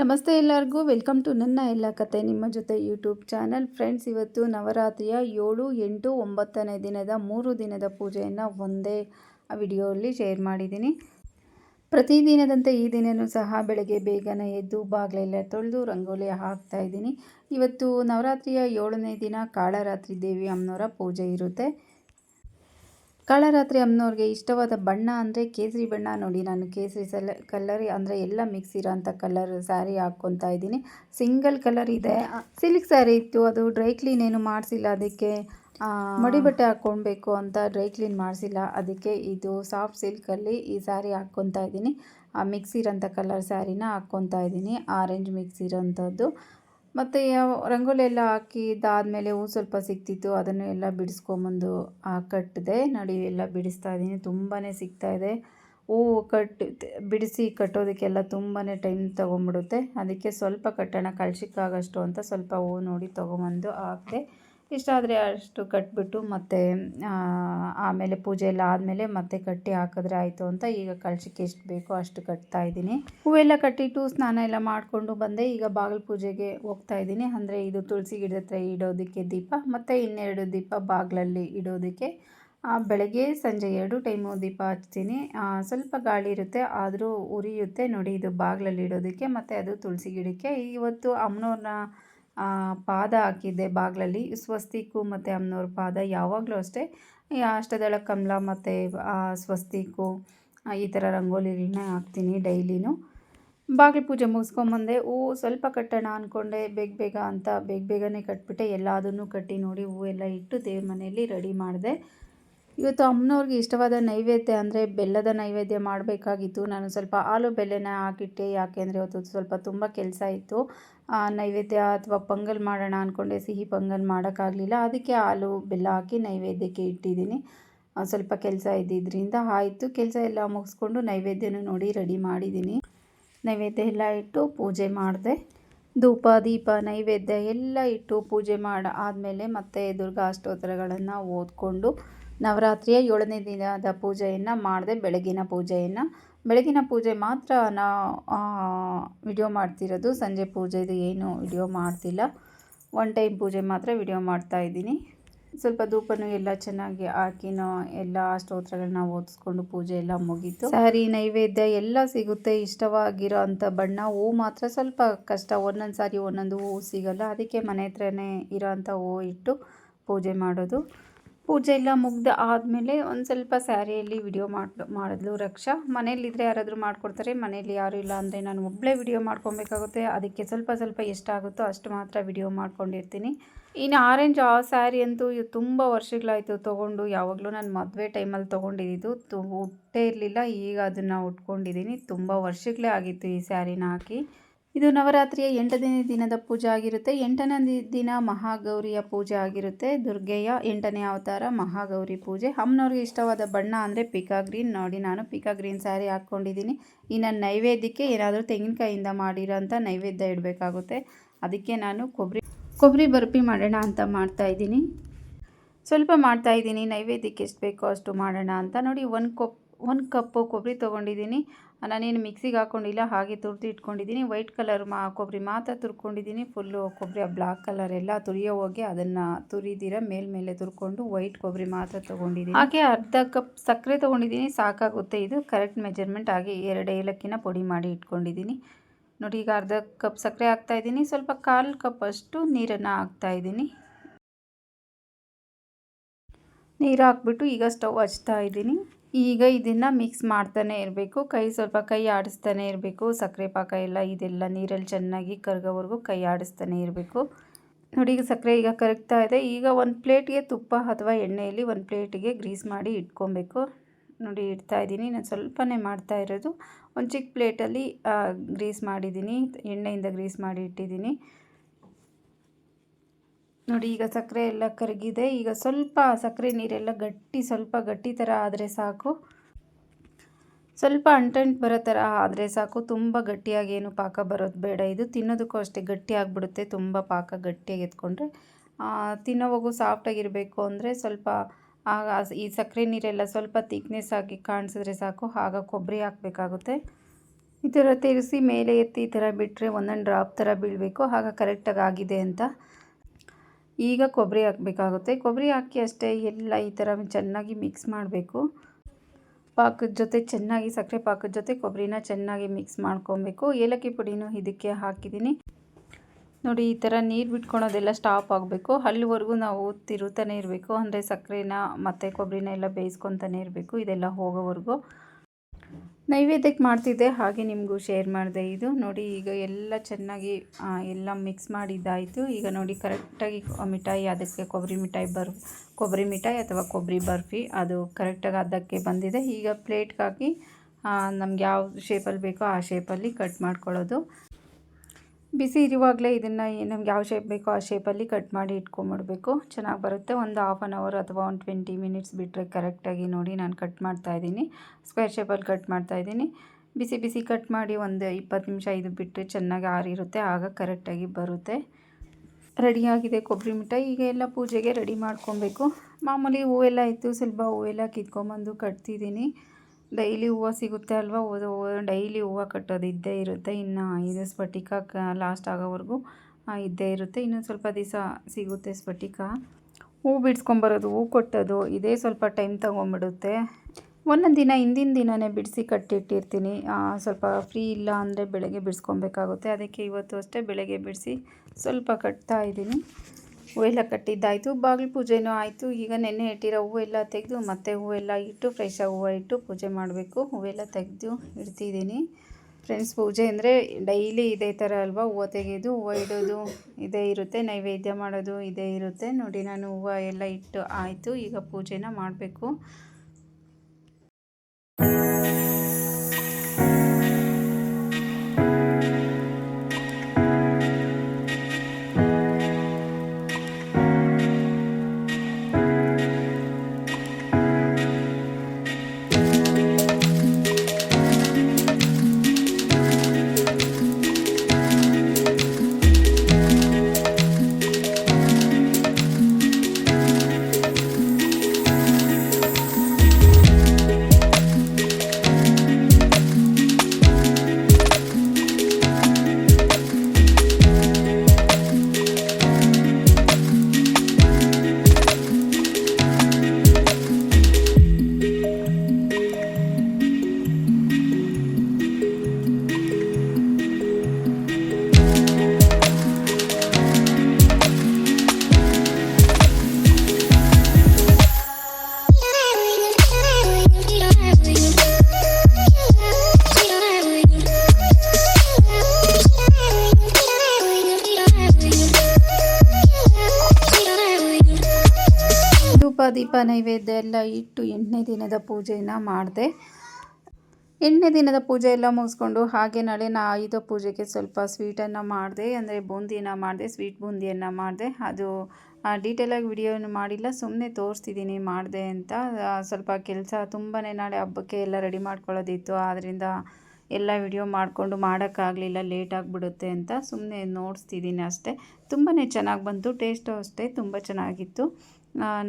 ನಮಸ್ತೆ ಎಲ್ಲರಿಗೂ. Welcome to ನನ್ನ ಎಲ್ಲ ಕತೆ. ನಿಮ್ಮ ಜೊತೆ ಯೂಟ್ಯೂಬ್ ಚಾನಲ್ ಫ್ರೆಂಡ್ಸ್, ಇವತ್ತು ನವರಾತ್ರಿಯ ಏಳು, ಎಂಟು, ಒಂಬತ್ತನೇ ದಿನದ ಮೂರು ದಿನದ ಪೂಜೆಯನ್ನು ಒಂದೇ ವಿಡಿಯೋಲ್ಲಿ ಶೇರ್ ಮಾಡಿದ್ದೀನಿ. ಪ್ರತಿದಿನದಂತೆ ಈ ದಿನವೂ ಸಹ ಬೆಳಗ್ಗೆ ಬೇಗನೆ ಎದ್ದು ಬಾಗಿಲೆಲ್ಲ ತೊಳೆದು ರಂಗೋಲಿ ಹಾಕ್ತಾ ಇದ್ದೀನಿ. ಇವತ್ತು ನವರಾತ್ರಿಯ ಏಳನೇ ದಿನ ಕಾಳರಾತ್ರಿ ದೇವಿ ಅಮ್ಮನವರ ಪೂಜೆ ಇರುತ್ತೆ. ಕಾಳರಾತ್ರಿ ಅಮ್ಮನವ್ರಿಗೆ ಇಷ್ಟವಾದ ಬಣ್ಣ ಅಂದರೆ ಕೇಸರಿ ಬಣ್ಣ ನೋಡಿ. ನಾನು ಕೇಸರಿ ಸಲ ಕಲರ್ ಅಂದರೆ ಎಲ್ಲ ಮಿಕ್ಸ್ ಇರೋಂಥ ಕಲರ್ ಸ್ಯಾರಿ ಹಾಕ್ಕೊತಾ ಇದ್ದೀನಿ. ಸಿಂಗಲ್ ಕಲರ್ ಇದೆ. ಸಿಲ್ಕ್ ಸ್ಯಾರಿ ಇತ್ತು. ಅದು ಡ್ರೈ ಕ್ಲೀನ್ ಏನು ಮಾಡಿಸಿಲ್ಲ. ಅದಕ್ಕೆ ಮಡಿ ಬಟ್ಟೆ ಹಾಕ್ಕೊಳ್ಬೇಕು ಅಂತ ಡ್ರೈ ಕ್ಲೀನ್ ಮಾಡಿಸಿಲ್ಲ. ಅದಕ್ಕೆ ಇದು ಸಾಫ್ಟ್ ಸಿಲ್ಕಲ್ಲಿ ಈ ಸ್ಯಾರಿ ಹಾಕ್ಕೊತಾ ಇದ್ದೀನಿ. ಮಿಕ್ಸ್ ಇರೋಂಥ ಕಲರ್ ಸ್ಯಾರಿನ ಹಾಕ್ಕೊತಾ ಇದ್ದೀನಿ. ಆರೆಂಜ್ ಮಿಕ್ಸ್ ಇರೋಂಥದ್ದು. ಮತ್ತು ರಂಗೋಲಿ ಎಲ್ಲ ಹಾಕಿದ್ದಾದಮೇಲೆ ಹೂ ಸ್ವಲ್ಪ ಸಿಕ್ತಿತ್ತು. ಅದನ್ನು ಎಲ್ಲ ಬಿಡಿಸ್ಕೊಂಬಂದು ಕಟ್ಟಿದೆ. ನೋಡಿ, ಎಲ್ಲ ಬಿಡಿಸ್ತಾ ಇದ್ದೀನಿ. ತುಂಬಾ ಸಿಗ್ತಾಯಿದೆ ಹೂವು ಕಟ್, ಬಿಡಿಸಿ ಕಟ್ಟೋದಕ್ಕೆಲ್ಲ ತುಂಬಾ ಟೈಮ್ ತೊಗೊಂಬಿಡುತ್ತೆ. ಅದಕ್ಕೆ ಸ್ವಲ್ಪ ಕಟ್ಟೋಣ. ಕಳ್ಸಿಕ್ಕಾಗಷ್ಟು ಅಂತ ಸ್ವಲ್ಪ ಹೂವು ನೋಡಿ ತೊಗೊಂಬಂದು ಹಾಕಿದೆ. ಇಷ್ಟಾದರೆ ಅಷ್ಟು ಕಟ್ಬಿಟ್ಟು ಮತ್ತು ಆಮೇಲೆ ಪೂಜೆ ಎಲ್ಲ ಆದಮೇಲೆ ಮತ್ತೆ ಕಟ್ಟಿ ಹಾಕಿದ್ರೆ ಆಯಿತು ಅಂತ ಈಗ ಕಳ್ಸಕ್ಕೆ ಎಷ್ಟು ಬೇಕೋ ಅಷ್ಟು ಕಟ್ತಾ ಇದ್ದೀನಿ. ಹೂವೆಲ್ಲ ಕಟ್ಟಿಟ್ಟು ಸ್ನಾನ ಎಲ್ಲ ಮಾಡಿಕೊಂಡು ಬಂದೆ. ಈಗ ಬಾಗಿಲು ಪೂಜೆಗೆ ಹೋಗ್ತಾ ಇದ್ದೀನಿ. ಅಂದರೆ ಇದು ತುಳಸಿ ಗಿಡದ ಹತ್ರ ಇಡೋದಕ್ಕೆ ದೀಪ, ಮತ್ತು ಇನ್ನೆರಡು ದೀಪ ಬಾಗಿಲಲ್ಲಿ ಇಡೋದಕ್ಕೆ. ಬೆಳಗ್ಗೆ ಸಂಜೆ ಎರಡು ಟೈಮು ದೀಪ ಹಚ್ತೀನಿ. ಸ್ವಲ್ಪ ಗಾಳಿ ಇರುತ್ತೆ, ಆದರೂ ಉರಿಯುತ್ತೆ. ನೋಡಿ, ಇದು ಬಾಗಿಲಲ್ಲಿ ಇಡೋದಕ್ಕೆ, ಮತ್ತು ಅದು ತುಳಸಿ ಗಿಡಕ್ಕೆ. ಇವತ್ತು ಅಮ್ಮನವ್ರನ್ನ ಪಾದ ಹಾಕಿದ್ದೆ ಬಾಗಿಲಲ್ಲಿ. ಸ್ವಸ್ತಿಕು ಮತ್ತು ಅಮ್ಮನವ್ರ ಪಾದ ಯಾವಾಗಲೂ ಅಷ್ಟೇ. ಅಷ್ಟದಳ ಕಮಲ ಮತ್ತು ಸ್ವಸ್ತಿಕು ಈ ಥರ ರಂಗೋಲಿಗಳನ್ನ ಹಾಕ್ತೀನಿ ಡೈಲಿನೂ. ಬಾಗಿಲು ಪೂಜೆ ಮುಗಿಸ್ಕೊಂಬಂದೆ ಹೂವು ಸ್ವಲ್ಪ ಕಟ್ಟೋಣ ಅಂದ್ಕೊಂಡೆ ಬೇಗ ಬೇಗ ಅಂತ ಬೇಗ ಬೇಗನೆ ಕಟ್ಬಿಟ್ಟೆ. ಎಲ್ಲದನ್ನು ಕಟ್ಟಿ ನೋಡಿ ಹೂವೆಲ್ಲ ಇಟ್ಟು ದೇವ್ರ ಮನೆಯಲ್ಲಿ ರೆಡಿ ಮಾಡಿದೆ. ಇವತ್ತು ಅಮ್ಮನವ್ರಿಗೆ ಇಷ್ಟವಾದ ನೈವೇದ್ಯ ಅಂದರೆ ಬೆಲ್ಲದ ನೈವೇದ್ಯ ಮಾಡಬೇಕಾಗಿತ್ತು. ನಾನು ಸ್ವಲ್ಪ ಹಾಲು ಬೆಲ್ಲನ ಹಾಕಿಟ್ಟೆ. ಯಾಕೆಂದರೆ ಇವತ್ತು ಸ್ವಲ್ಪ ತುಂಬ ಕೆಲಸ ಇತ್ತು. ನೈವೇದ್ಯ ಅಥವಾ ಪೊಂಗಲ್ ಮಾಡೋಣ ಅಂದ್ಕೊಂಡೆ ಸಿಹಿ ಪೊಂಗಲ್ ಮಾಡೋಕ್ಕಾಗಲಿಲ್ಲ. ಅದಕ್ಕೆ ಹಾಲು ಬೆಲ್ಲ ಹಾಕಿ ನೈವೇದ್ಯಕ್ಕೆ ಇಟ್ಟಿದ್ದೀನಿ. ಸ್ವಲ್ಪ ಕೆಲಸ ಇದ್ದಿದ್ದರಿಂದ ಆಯಿತು. ಕೆಲಸ ಎಲ್ಲ ಮುಗಿಸ್ಕೊಂಡು ನೈವೇದ್ಯನೂ ನೋಡಿ ರೆಡಿ ಮಾಡಿದ್ದೀನಿ. ನೈವೇದ್ಯ ಎಲ್ಲ ಇಟ್ಟು ಪೂಜೆ ಮಾಡಿದೆ. ಧೂಪ, ದೀಪ, ನೈವೇದ್ಯ ಎಲ್ಲ ಇಟ್ಟು ಪೂಜೆ ಮಾಡಿ ಆದಮೇಲೆ ಮತ್ತೆ ದುರ್ಗಾ ಅಷ್ಟೋತ್ತರಗಳನ್ನು ಓದ್ಕೊಂಡು ನವರಾತ್ರಿಯ ಏಳನೇ ದಿನದ ಪೂಜೆಯನ್ನು ಮಾಡಿದೆ ಬೆಳಗಿನ ಪೂಜೆಯನ್ನು. ಬೆಳಗಿನ ಪೂಜೆ ಮಾತ್ರ ನಾ ವಿಡಿಯೋ ಮಾಡ್ತಿರೋದು. ಸಂಜೆ ಪೂಜೆದು ಏನು ವಿಡಿಯೋ ಮಾಡ್ತಿಲ್ಲ. ಒನ್ ಟೈಮ್ ಪೂಜೆ ಮಾತ್ರ ವಿಡಿಯೋ ಮಾಡ್ತಾ ಇದ್ದೀನಿ. ಸ್ವಲ್ಪ ಧೂಪನು ಎಲ್ಲ ಚೆನ್ನಾಗಿ ಹಾಕಿನೋ ಎಲ್ಲ ಸ್ತೋತ್ರಗಳನ್ನ ಓದಿಸ್ಕೊಂಡು ಪೂಜೆ ಎಲ್ಲ ಮುಗೀತು. ಸರಿ ನೈವೇದ್ಯ ಎಲ್ಲ ಸಿಗುತ್ತೆ. ಇಷ್ಟವಾಗಿರೋ ಅಂಥ ಬಣ್ಣ ಹೂವು ಮಾತ್ರ ಸ್ವಲ್ಪ ಕಷ್ಟ. ಒಂದೊಂದು ಸಾರಿ ಒಂದೊಂದು ಹೂವು ಸಿಗಲ್ಲ. ಅದಕ್ಕೆ ಮನೆ ಹತ್ರನೇ ಇರೋ ಹೂವು ಇಟ್ಟು ಪೂಜೆ ಮಾಡೋದು. ಪೂಜೆ ಎಲ್ಲ ಮುಗ್ದು ಆದಮೇಲೆ ಒಂದು ಸ್ವಲ್ಪ ಸ್ಯಾರಿಯಲ್ಲಿ ವಿಡಿಯೋ ಮಾಡಿ, ಮಾಡಿದ್ಲು ರಕ್ಷಾ. ಮನೇಲಿದ್ದರೆ ಯಾರಾದರೂ ಮಾಡಿಕೊಡ್ತಾರೆ ಮನೇಲಿ ಯಾರೂ ಇಲ್ಲ ಅಂದರೆ ನಾನು ಒಬ್ಬಳೇ ವಿಡಿಯೋ ಮಾಡ್ಕೊಬೇಕಾಗುತ್ತೆ. ಅದಕ್ಕೆ ಸ್ವಲ್ಪ ಸ್ವಲ್ಪ ಎಷ್ಟಾಗುತ್ತೋ ಅಷ್ಟು ಮಾತ್ರ ವಿಡಿಯೋ ಮಾಡ್ಕೊಂಡಿರ್ತೀನಿ. ಇನ್ನು ಆರೆಂಜ್ ಆ ಸ್ಯಾರಿ ಅಂತೂ ತುಂಬ ವರ್ಷಗಳಾಯಿತು ತೊಗೊಂಡು. ಯಾವಾಗಲೂ ನಾನು ಮದುವೆ ಟೈಮಲ್ಲಿ ತೊಗೊಂಡಿದ್ದು. ತು ಉಟ್ಟೇ ಇರಲಿಲ್ಲ, ಈಗ ಅದನ್ನು ಉಟ್ಕೊಂಡಿದ್ದೀನಿ. ತುಂಬ ವರ್ಷಗಳೇ ಆಗಿತ್ತು ಈ ಸ್ಯಾರಿನ ಹಾಕಿ. ಇದು ನವರಾತ್ರಿಯ ಎಂಟನೇ ದಿನದ ಪೂಜೆ ಆಗಿರುತ್ತೆ. ಎಂಟನೇ ದಿನ ಮಹಾಗೌರಿಯ ಪೂಜೆ ಆಗಿರುತ್ತೆ. ದುರ್ಗೆಯ ಎಂಟನೇ ಅವತಾರ ಮಹಾಗೌರಿ ಪೂಜೆ. ಅಮ್ಮನವ್ರಿಗೆ ಇಷ್ಟವಾದ ಬಣ್ಣ ಅಂದರೆ ಪಿಕಾ ಗ್ರೀನ್. ನೋಡಿ, ನಾನು ಪಿಕಾ ಗ್ರೀನ್ ಸ್ಯಾರಿ ಹಾಕ್ಕೊಂಡಿದ್ದೀನಿ. ಇನ್ನು ನೈವೇದ್ಯಕ್ಕೆ ಏನಾದರೂ ತೆಂಗಿನಕಾಯಿಂದ ಮಾಡಿರೋಂಥ ನೈವೇದ್ಯ ಇಡಬೇಕಾಗುತ್ತೆ. ಅದಕ್ಕೆ ನಾನು ಕೊಬ್ಬರಿ ಕೊಬ್ಬರಿ ಬರ್ಪಿ ಮಾಡೋಣ ಅಂತ ಮಾಡ್ತಾಯಿದ್ದೀನಿ ಸ್ವಲ್ಪ ಮಾಡ್ತಾಯಿದ್ದೀನಿ ನೈವೇದ್ಯಕ್ಕೆ ಎಷ್ಟು ಬೇಕೋ ಅಷ್ಟು ಮಾಡೋಣ ಅಂತ. ನೋಡಿ, ಒಂದು ಕೊಪ್, ಒಂದು ಕಪ್ಪು ಕೊಬ್ಬರಿ ತೊಗೊಂಡಿದ್ದೀನಿ. ನಾನೇನು ಮಿಕ್ಸಿಗೆ ಹಾಕ್ಕೊಂಡಿಲ್ಲ ಹಾಗೆ ತುರಿದು ಇಟ್ಕೊಂಡಿದ್ದೀನಿ. ವೈಟ್ ಕಲರ್ ಮಾ, ಕೊಬ್ಬರಿ ಮಾತ್ರ ತುರ್ಕೊಂಡಿದ್ದೀನಿ. ಫುಲ್ಲು ಕೊಬ್ಬರಿ ಬ್ಲಾಕ್ ಕಲರ್ ಎಲ್ಲ ತುರಿಯೋ ಹೋಗಿ ಅದನ್ನು ತುರಿದಿರ ಮೇಲ್ಮೇಲೆ ತುರ್ಕೊಂಡು ವೈಟ್ ಕೊಬ್ಬರಿ ಮಾತ್ರ ತೊಗೊಂಡಿದ್ದೀನಿ. ಹಾಗೆ ಅರ್ಧ ಕಪ್ ಸಕ್ಕರೆ ತೊಗೊಂಡಿದ್ದೀನಿ. ಸಾಕಾಗುತ್ತೆ ಇದು. ಕರೆಕ್ಟ್ ಮೆಜರ್ಮೆಂಟ್ ಹಾಗೆ ಎರಡು ಏಲಕ್ಕಿನ ಪುಡಿ ಮಾಡಿ ಇಟ್ಕೊಂಡಿದ್ದೀನಿ. ನೋಡಿ, ಈಗ ಅರ್ಧ ಕಪ್ ಸಕ್ಕರೆ ಹಾಕ್ತಾಯಿದ್ದೀನಿ ಸ್ವಲ್ಪ ಕಾಲು ಕಪ್ ಅಷ್ಟು ನೀರನ್ನು ಹಾಕ್ತಾಯಿದ್ದೀನಿ ನೀರು ಹಾಕ್ಬಿಟ್ಟು ಈಗ ಸ್ಟವ್ ಹಚ್ತಾ ಇದ್ದೀನಿ. ಈಗ ಇದನ್ನು ಮಿಕ್ಸ್ ಮಾಡ್ತಾನೆ ಇರಬೇಕು. ಕೈ ಸ್ವಲ್ಪ ಕೈ ಆಡಿಸ್ತಾನೆ ಇರಬೇಕು. ಸಕ್ಕರೆ ಪಾಕ ಎಲ್ಲ ಇದೆಲ್ಲ ನೀರಲ್ಲಿ ಚೆನ್ನಾಗಿ ಕರ್ಗೋವರೆಗೂ ಕೈ ಆಡಿಸ್ತಾನೆ ಇರಬೇಕು. ನೋಡಿ, ಈಗ ಸಕ್ಕರೆ ಈಗ ಕರಗ್ತಾ ಇದೆ. ಈಗ ಒಂದು ಪ್ಲೇಟ್ಗೆ ತುಪ್ಪ ಅಥವಾ ಎಣ್ಣೆಯಲ್ಲಿ ಒಂದು ಪ್ಲೇಟಿಗೆ ಗ್ರೀಸ್ ಮಾಡಿ ಇಟ್ಕೊಬೇಕು. ನೋಡಿ, ಇಡ್ತಾ ಇದ್ದೀನಿ. ನಾನು ಸ್ವಲ್ಪನೇ ಮಾಡ್ತಾ ಇರೋದು. ಒಂದು ಚಿಕ್ಕ ಪ್ಲೇಟಲ್ಲಿ ಗ್ರೀಸ್ ಮಾಡಿದ್ದೀನಿ. ಎಣ್ಣೆಯಿಂದ ಗ್ರೀಸ್ ಮಾಡಿ ಇಟ್ಟಿದ್ದೀನಿ. ನೋಡಿ, ಈಗ ಸಕ್ಕರೆ ಎಲ್ಲ ಕರಗಿದೆ. ಈಗ ಸ್ವಲ್ಪ ಸಕ್ಕರೆ ನೀರೆಲ್ಲ ಗಟ್ಟಿ, ಸ್ವಲ್ಪ ಗಟ್ಟಿ ಥರ ಆದರೆ ಸಾಕು. ಸ್ವಲ್ಪ ಅಂಟಂಟು ಬರೋ ಥರ ಆದರೆ ಸಾಕು. ತುಂಬ ಗಟ್ಟಿಯಾಗಿ ಏನು ಪಾಕ ಬರೋದು ಬೇಡ. ಇದು ತಿನ್ನೋದಕ್ಕೂ ಅಷ್ಟೇ ಗಟ್ಟಿ ಆಗಿಬಿಡುತ್ತೆ. ತುಂಬ ಪಾಕ ಗಟ್ಟಿಯಾಗಿ ಎತ್ಕೊಂಡ್ರೆ. ತಿನ್ನೋವಾಗೂ ಸಾಫ್ಟಾಗಿರಬೇಕು ಅಂದರೆ ಸ್ವಲ್ಪ ಆಗ ಈ ಸಕ್ಕರೆ ನೀರೆಲ್ಲ ಸ್ವಲ್ಪ ತಿಕ್ನೆಸ್ ಆಗಿ ಕಾಣಿಸಿದ್ರೆ ಸಾಕು. ಆಗ ಕೊಬ್ಬರಿ ಹಾಕಬೇಕಾಗುತ್ತೆ. ಈ ಥರ ತಿರುಸಿ ಮೇಲೆ ಎತ್ತಿ ಈ ಥರ ಬಿಟ್ಟರೆ ಒಂದೊಂದು ಡ್ರಾಪ್ ಥರ ಬೀಳಬೇಕು. ಆಗ ಕರೆಕ್ಟಾಗಿ ಆಗಿದೆ ಅಂತ. ಈಗ ಕೊಬ್ಬರಿ ಹಾಕಬೇಕಾಗುತ್ತೆ. ಕೊಬ್ಬರಿ ಹಾಕಿ ಅಷ್ಟೇ ಎಲ್ಲ ಈ ಥರ ಚೆನ್ನಾಗಿ ಮಿಕ್ಸ್ ಮಾಡಬೇಕು. ಪಾಕದ ಜೊತೆ ಚೆನ್ನಾಗಿ, ಸಕ್ಕರೆ ಪಾಕದ ಜೊತೆ ಕೊಬ್ಬರಿನ ಚೆನ್ನಾಗಿ ಮಿಕ್ಸ್ ಮಾಡ್ಕೊಬೇಕು. ಏಲಕ್ಕಿ ಪುಡಿನೂ ಇದಕ್ಕೆ ಹಾಕಿದ್ದೀನಿ. ನೋಡಿ, ಈ ಥರ ನೀರು ಬಿಟ್ಕೊಳೋದೆಲ್ಲ ಸ್ಟಾಪ್ ಆಗಬೇಕು. ಅಲ್ಲಿವರೆಗೂ ನಾವು ತಿರುತ್ತಾನೆ ಇರಬೇಕು. ಅಂದರೆ ಸಕ್ಕರೆನ ಮತ್ತು ಕೊಬ್ಬರಿನ ಎಲ್ಲ ಬೇಯಿಸ್ಕೊತಾನೆ ಇರಬೇಕು. ಇದೆಲ್ಲ ಹೋಗೋವರೆಗೂ. ನೈವೇದ್ಯಕ್ಕೆ ಮಾಡ್ತಿದ್ದೆ, ಹಾಗೆ ನಿಮಗೂ ಶೇರ್ ಮಾಡಿದೆ. ಇದು ನೋಡಿ ಈಗ ಎಲ್ಲ ಚೆನ್ನಾಗಿ ಎಲ್ಲ ಮಿಕ್ಸ್ ಮಾಡಿದ್ದಾಯಿತು. ಈಗ ನೋಡಿ ಕರೆಕ್ಟಾಗಿ ಮಿಠಾಯಿ, ಅದಕ್ಕೆ ಕೊಬ್ಬರಿ ಮಿಠಾಯಿ ಬರ್, ಕೊಬ್ಬರಿ ಮಿಠಾಯಿ ಅಥವಾ ಕೊಬ್ಬರಿ ಬರ್ಫಿ, ಅದು ಕರೆಕ್ಟಾಗಿ ಅದಕ್ಕೆ ಬಂದಿದೆ. ಈಗ ಪ್ಲೇಟ್ಗೆ ಹಾಕಿ ನಮ್ಗೆ ಯಾವ ಶೇಪಲ್ಲಿ ಬೇಕೋ ಆ ಶೇಪಲ್ಲಿ ಕಟ್ ಮಾಡ್ಕೊಳ್ಳೋದು. ಬಿಸಿ ಇರುವಾಗಲೇ ಇದನ್ನು ನಮ್ಗೆ ಯಾವ ಶೇಪ್ ಬೇಕೋ ಆ ಶೇಪಲ್ಲಿ ಕಟ್ ಮಾಡಿ ಇಟ್ಕೊಂಬಿಡ್ಬೇಕು. ಚೆನ್ನಾಗಿ ಬರುತ್ತೆ. ಒಂದು ಹಾಫ್ ಆನ್ ಅವರ್ ಅಥವಾ ಒಂದು ಟ್ವೆಂಟಿ ಮಿನಿಟ್ಸ್ ಬಿಟ್ಟರೆ ಕರೆಕ್ಟಾಗಿ ನೋಡಿ ನಾನು ಕಟ್ ಮಾಡ್ತಾಯಿದ್ದೀನಿ ಸ್ಕ್ವೇರ್ ಶೇಪಲ್ಲಿ ಕಟ್ ಮಾಡ್ತಾಯಿದ್ದೀನಿ ಬಿಸಿ ಬಿಸಿ ಕಟ್ ಮಾಡಿ ಒಂದು ಇಪ್ಪತ್ತು ನಿಮಿಷ ಇದು ಬಿಟ್ಟರೆ ಚೆನ್ನಾಗಿ ಆರಿರುತ್ತೆ. ಆಗ ಕರೆಕ್ಟಾಗಿ ಬರುತ್ತೆ. ರೆಡಿಯಾಗಿದೆ ಕೊಬ್ಬರಿ ಮಿಠಾಯಿ. ಈಗ ಎಲ್ಲ ಪೂಜೆಗೆ ರೆಡಿ ಮಾಡ್ಕೊಬೇಕು. ಮಾಮೂಲಿ ಹೂವೆಲ್ಲ ಇತ್ತು ಸ್ವಲ್ಪ ಹೂವೆಲ್ಲ ಕಿತ್ಕೊಂಬಂದು ಕಟ್ತಿದ್ದೀನಿ. ಡೈಲಿ ಹೂವು ಸಿಗುತ್ತೆ ಅಲ್ವಾ? ಡೈಲಿ ಹೂವು ಕಟ್ಟೋದು ಇದ್ದೇ ಇರುತ್ತೆ. ಇನ್ನು ಇದು ಸ್ಫಟಿಕ ಲಾಸ್ಟ್ ಆಗೋವರೆಗೂ ಇದ್ದೇ ಇರುತ್ತೆ. ಇನ್ನೊಂದು ಸ್ವಲ್ಪ ದಿವಸ ಸಿಗುತ್ತೆ ಸ್ಫಟಿಕ. ಹೂ ಬಿಡಿಸ್ಕೊಂಬರೋದು, ಹೂ ಕೊಟ್ಟೋದು ಇದೇ ಸ್ವಲ್ಪ ಟೈಮ್ ತೊಗೊಂಬಿಡುತ್ತೆ. ಒಂದೊಂದು ದಿನ, ಹಿಂದಿನ ದಿನವೇ ಬಿಡಿಸಿ ಕಟ್ಟಿಟ್ಟಿರ್ತೀನಿ. ಸ್ವಲ್ಪ ಫ್ರೀ ಇಲ್ಲ ಅಂದರೆ ಬೆಳಗ್ಗೆ ಬಿಡಿಸ್ಕೊಬೇಕಾಗುತ್ತೆ. ಅದಕ್ಕೆ ಇವತ್ತು ಅಷ್ಟೇ ಬೆಳಗ್ಗೆ ಬಿಡಿಸಿ ಸ್ವಲ್ಪ ಕಟ್ತಾ ಇದ್ದೀನಿ. ಹೂವೆಲ್ಲ ಕಟ್ಟಿದ್ದಾಯಿತು, ಬಾಗಿಲು ಪೂಜೆನೂ ಆಯಿತು. ಈಗ ನೆನ್ನೆ ಇಟ್ಟಿರೋ ಹೂವೆಲ್ಲ ತೆಗೆದು ಮತ್ತೆ ಹೂವೆಲ್ಲ ಇಟ್ಟು ಫ್ರೆಶಾಗಿ ಹೂವು ಇಟ್ಟು ಪೂಜೆ ಮಾಡಬೇಕು. ಹೂವೆಲ್ಲ ತೆಗೆದು ಇಡ್ತಿದ್ದೀನಿ. ಫ್ರೆಂಡ್ಸ್ ಪೂಜೆ ಅಂದರೆ ಡೈಲಿ ಇದೇ ಥರ ಅಲ್ವಾ? ಹೂವು ತೆಗೆಯೋದು ಹೂವು ಇಡೋದು, ಇದೇ ಇರುತ್ತೆ. ನೈವೇದ್ಯ ಮಾಡೋದು ಇದೇ ಇರುತ್ತೆ. ನೋಡಿ, ನಾನು ಹೂವು ಎಲ್ಲ ಇಟ್ಟು ಆಯಿತು. ಈಗ ಪೂಜೆನ ಮಾಡಬೇಕು. ದೀಪ ನೈವೇದ್ಯ ಎಲ್ಲ ಇಟ್ಟು ಎಂಟನೇ ದಿನದ ಪೂಜೆಯನ್ನು ಮಾಡಿದೆ. ಎಂಟನೇ ದಿನದ ಪೂಜೆ ಎಲ್ಲ ಮುಗಿಸ್ಕೊಂಡು ಹಾಗೆ ನಾಳೆ ನಾ ಆಯುಧ ಪೂಜೆಗೆ ಸ್ವಲ್ಪ ಸ್ವೀಟನ್ನು ಮಾಡಿದೆ, ಅಂದರೆ ಬೂಂದಿನ ಮಾಡಿದೆ ಸ್ವೀಟ್ ಬೂಂದಿಯನ್ನು ಮಾಡಿದೆ. ಅದು ಡೀಟೇಲಾಗಿ ವಿಡಿಯೋನು ಮಾಡಿಲ್ಲ ಸುಮ್ಮನೆ ತೋರಿಸ್ತಿದ್ದೀನಿ ಮಾಡಿದೆ ಅಂತ. ಸ್ವಲ್ಪ ಕೆಲಸ ತುಂಬಾ ನಾಳೆ ಹಬ್ಬಕ್ಕೆ ಎಲ್ಲ ರೆಡಿ ಮಾಡ್ಕೊಳ್ಳೋದಿತ್ತು. ಆದ್ದರಿಂದ ಎಲ್ಲ ವಿಡಿಯೋ ಮಾಡಿಕೊಂಡು ಮಾಡೋಕ್ಕಾಗಲಿಲ್ಲ ಲೇಟ್ ಆಗಿಬಿಡುತ್ತೆ ಅಂತ ಸುಮ್ಮನೆ ನೋಡಿಸ್ತಿದ್ದೀನಿ ಅಷ್ಟೇ. ತುಂಬಾ ಚೆನ್ನಾಗಿ ಬಂತು ಟೇಸ್ಟು ಅಷ್ಟೇ ತುಂಬ ಚೆನ್ನಾಗಿತ್ತು.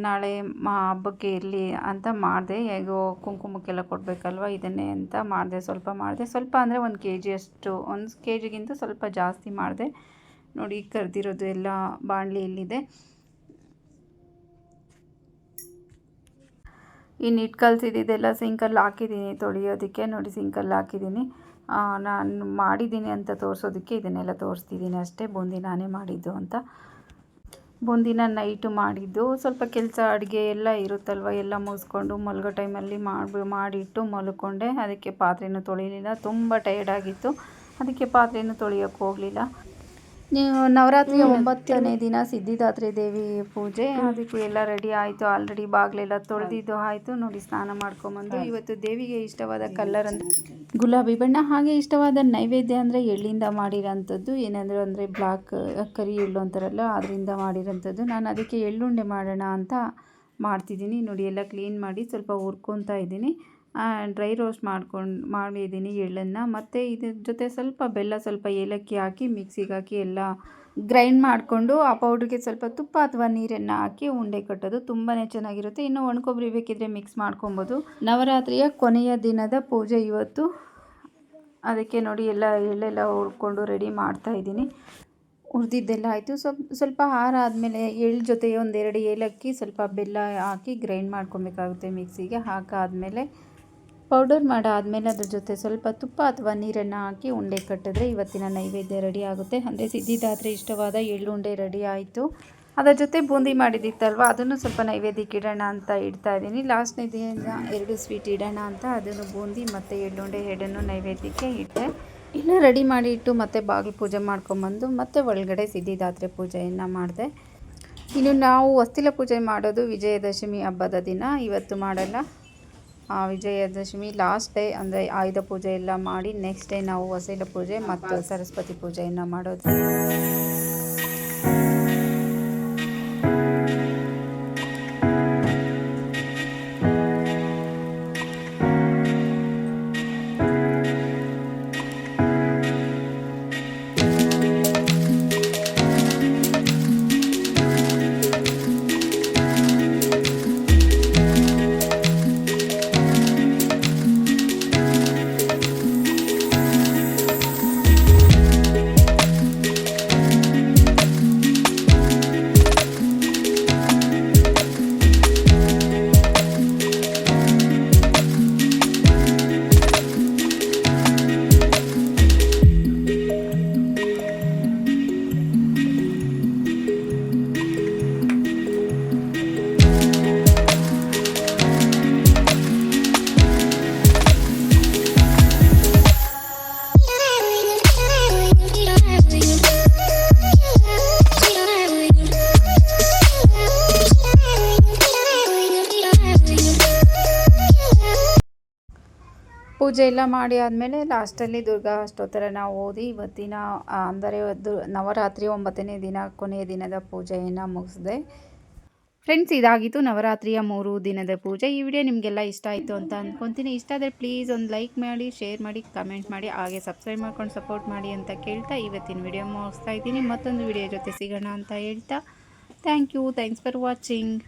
ನಾಳೆ ಮಾ ಹಬ್ಬಕ್ಕೆ ಇರಲಿ ಅಂತ ಮಾಡಿದೆ. ಹೇಗೋ ಕುಂಕುಮಕ್ಕೆಲ್ಲ ಕೊಡಬೇಕಲ್ವ ಇದನ್ನೇ ಅಂತ ಮಾಡಿದೆ. ಸ್ವಲ್ಪ ಮಾಡಿದೆ. ಸ್ವಲ್ಪ ಅಂದರೆ ಒಂದು ಕೆ ಜಿಯಷ್ಟು ಒಂದು ಕೆ ಜಿಗಿಂತ ಸ್ವಲ್ಪ ಜಾಸ್ತಿ ಮಾಡಿದೆ. ನೋಡಿ ಕರೆದಿರೋದು ಎಲ್ಲ ಬಾಣಲಿಯಲ್ಲಿದೆ ಇನ್ನು ಹಿಟ್ಟು ಕಲಸಿದ್ದೆಲ್ಲ ಸಿಂಕಲ್ಲಿ ಹಾಕಿದ್ದೀನಿ ತೊಳೆಯೋದಕ್ಕೆ. ನೋಡಿ ಸಿಂಕಲ್ಲಿ ಹಾಕಿದ್ದೀನಿ ನಾನು ಮಾಡಿದ್ದೀನಿ ಅಂತ ತೋರಿಸೋದಕ್ಕೆ ಇದನ್ನೆಲ್ಲ ತೋರಿಸ್ತಿದ್ದೀನಿ ಅಷ್ಟೇ. ಬೂಂದಿ ನಾನೇ ಮಾಡಿದ್ದು ಅಂತ. ಬೂಂದಿನ ನೈಟು ಮಾಡಿದ್ದು. ಸ್ವಲ್ಪ ಕೆಲಸ ಅಡುಗೆ ಎಲ್ಲ ಇರುತ್ತಲ್ವ, ಎಲ್ಲ ಮುಗಿಸ್ಕೊಂಡು ಮಲಗೋ ಟೈಮಲ್ಲಿ ಮಾಡಿ ಮಾಡಿಟ್ಟು ಮಲ್ಕೊಂಡೆ. ಅದಕ್ಕೆ ಪಾತ್ರೆನೂ ತೊಳಿಲಿಲ್ಲ. ತುಂಬ ಟಯರ್ಡಾಗಿತ್ತು ಅದಕ್ಕೆ ಪಾತ್ರೆನೂ ತೊಳೆಯೋಕ್ಕೆ ಹೋಗಲಿಲ್ಲ. ನವರಾತ್ರಿಯ ಒಂಬತ್ತನೇ ದಿನ ಸಿದ್ಧಿದಾತ್ರಿ ದೇವಿ ಪೂಜೆ. ಅದಕ್ಕೂ ಎಲ್ಲ ರೆಡಿ ಆಯಿತು. ಆಲ್ರೆಡಿ ಬಾಗಿಲೆಲ್ಲ ತೊಳೆದಿದ್ದು ಆಯಿತು. ನೋಡಿ ಸ್ನಾನ ಮಾಡ್ಕೊಂಬಂದು ಇವತ್ತು ದೇವಿಗೆ ಇಷ್ಟವಾದ ಕಲ್ಲರ್ ಅಂದರೆ ಗುಲಾಬಿ ಬಣ್ಣ ಹಾಗೆ ಇಷ್ಟವಾದ ನೈವೇದ್ಯ ಅಂದರೆ ಎಳ್ಳಿಂದ ಮಾಡಿರೋಂಥದ್ದು. ಏನಂದ್ರೆ ಅಂದರೆ ಬ್ಲ್ಯಾಕ್ ಕರಿ ಎಳ್ಳು ಅಂತಾರಲ್ಲ ಅದರಿಂದ ಮಾಡಿರೋಂಥದ್ದು. ನಾನು ಅದಕ್ಕೆ ಎಳ್ಳುಂಡೆ ಮಾಡೋಣ ಅಂತ ಮಾಡ್ತಿದ್ದೀನಿ. ನೋಡಿ ಎಲ್ಲ ಕ್ಲೀನ್ ಮಾಡಿ ಸ್ವಲ್ಪ ಹುರ್ಕೊತಾ ಇದ್ದೀನಿ. ಡ್ರೈ ರೋಸ್ಟ್ ಮಾಡ್ಕೊಂಡು, ಮಾಡಿದ್ದೀನಿ ಎಳ್ಳನ್ನು. ಮತ್ತು ಇದ್ರ ಜೊತೆ ಸ್ವಲ್ಪ ಬೆಲ್ಲ, ಸ್ವಲ್ಪ ಏಲಕ್ಕಿ ಹಾಕಿ ಮಿಕ್ಸಿಗೆ ಹಾಕಿ ಎಲ್ಲ ಗ್ರೈಂಡ್ ಮಾಡಿಕೊಂಡು ಆ ಪೌಡ್ರಿಗೆ ಸ್ವಲ್ಪ ತುಪ್ಪ ಅಥವಾ ನೀರನ್ನು ಹಾಕಿ ಉಂಡೆ ಕಟ್ಟೋದು ತುಂಬಾ ಚೆನ್ನಾಗಿರುತ್ತೆ. ಇನ್ನು ಒಣಕೊಬ್ಬರಿ ಬೇಕಿದ್ರೆ ಮಿಕ್ಸ್ ಮಾಡ್ಕೊಬೋದು. ನವರಾತ್ರಿಯ ಕೊನೆಯ ದಿನದ ಪೂಜೆ ಇವತ್ತು. ಅದಕ್ಕೆ ನೋಡಿ ಎಲ್ಲ ಎಳ್ಳೆಲ್ಲ ಹುರ್ಕೊಂಡು ರೆಡಿ ಮಾಡ್ತಾ ಇದ್ದೀನಿ. ಹುರಿದಿದ್ದೆಲ್ಲ ಆಯಿತು. ಸ್ವಲ್ಪ ಸ್ವಲ್ಪ ಹಾರ ಆದಮೇಲೆ ಎಳ್ಳು ಜೊತೆ ಒಂದೆರಡು ಏಲಕ್ಕಿ, ಸ್ವಲ್ಪ ಬೆಲ್ಲ ಹಾಕಿ ಗ್ರೈಂಡ್ ಮಾಡ್ಕೊಬೇಕಾಗುತ್ತೆ ಮಿಕ್ಸಿಗೆ ಹಾಕಾದಮೇಲೆ ಪೌಡರ್ ಮಾಡಾದಮೇಲೆ ಅದ್ರ ಜೊತೆ ಸ್ವಲ್ಪ ತುಪ್ಪ ಅಥವಾ ನೀರನ್ನು ಹಾಕಿ ಉಂಡೆ ಕಟ್ಟಿದ್ರೆ ಇವತ್ತಿನ ನೈವೇದ್ಯ ರೆಡಿ ಆಗುತ್ತೆ. ಅಂದರೆ ಸಿದ್ಧಿದಾತ್ರೆ ಇಷ್ಟವಾದ ಎಳ್ಳುಂಡೆ ರೆಡಿ ಆಯಿತು. ಅದರ ಜೊತೆ ಬೂಂದಿ ಮಾಡಿದ್ದಿತ್ತಲ್ವ ಅದನ್ನು ಸ್ವಲ್ಪ ನೈವೇದ್ಯಕ್ಕೆ ಇಡೋಣ ಅಂತ ಇಡ್ತಾ ಇದ್ದೀನಿ. ಲಾಸ್ಟ್ ದಿನ ಎರಡು ಸ್ವೀಟ್ ಇಡೋಣ ಅಂತ ಅದನ್ನು ಬೂಂದಿ ಮತ್ತು ಎಳ್ಳುಂಡೆ ಎರಡನ್ನು ನೈವೇದ್ಯಕ್ಕೆ ಇಟ್ಟೆ. ಇನ್ನು ರೆಡಿ ಮಾಡಿ ಇಟ್ಟು ಮತ್ತೆ ಬಾಗಿಲು ಪೂಜೆ ಮಾಡ್ಕೊಂಬಂದು ಮತ್ತೆ ಒಳಗಡೆ ಸಿದ್ದಿದಾತ್ರೆ ಪೂಜೆಯನ್ನು ಮಾಡಿದೆ. ಇನ್ನು ನಾವು ವಸ್ತಿಲ ಪೂಜೆ ಮಾಡೋದು ವಿಜಯದಶಮಿ ಹಬ್ಬದ ದಿನ. ಇವತ್ತು ಮಾಡಲ್ಲ. ವಿಜಯದಶಮಿ ಲಾಸ್ಟ್ ಡೇ ಅಂದರೆ ಆಯುಧ ಪೂಜೆ ಎಲ್ಲ ಮಾಡಿ ನೆಕ್ಸ್ಟ್ ಡೇ ನಾವು ವಸೈಲ ಪೂಜೆ ಮತ್ತು ಸರಸ್ವತಿ ಪೂಜೆಯನ್ನು ಮಾಡೋದು. ಪೂಜೆ ಎಲ್ಲ ಮಾಡಿ ಆದಮೇಲೆ ಲಾಸ್ಟಲ್ಲಿ ದುರ್ಗಾ ಅಷ್ಟೋತ್ತರನ ಓದಿ ಇವತ್ತಿನ ಅಂದರೆ ನವರಾತ್ರಿ ಒಂಬತ್ತನೇ ದಿನ, ಕೊನೆಯ ದಿನದ ಪೂಜೆಯನ್ನು ಮುಗಿಸಿದೆ. ಫ್ರೆಂಡ್ಸ್ ಇದಾಗಿತ್ತು ನವರಾತ್ರಿಯ ಮೂರು ದಿನದ ಪೂಜೆ. ಈ ವಿಡಿಯೋ ನಿಮಗೆಲ್ಲ ಇಷ್ಟ ಆಯಿತು ಅಂತ ಅಂದ್ಕೊತೀನಿ ಇಷ್ಟ ಆದರೆ ಪ್ಲೀಸ್ ಒಂದು ಲೈಕ್ ಮಾಡಿ ಶೇರ್ ಮಾಡಿ ಕಮೆಂಟ್ ಮಾಡಿ, ಹಾಗೆ ಸಬ್ಸ್ಕ್ರೈಬ್ ಮಾಡ್ಕೊಂಡು ಸಪೋರ್ಟ್ ಮಾಡಿ ಅಂತ ಕೇಳ್ತಾ ಇವತ್ತಿನ ವಿಡಿಯೋ ಮುಗಿಸ್ತಾ ಇದ್ದೀನಿ. ಮತ್ತೊಂದು ವಿಡಿಯೋ ಜೊತೆ ಸಿಗೋಣ ಅಂತ ಹೇಳ್ತಾ. Thank you thanks for watching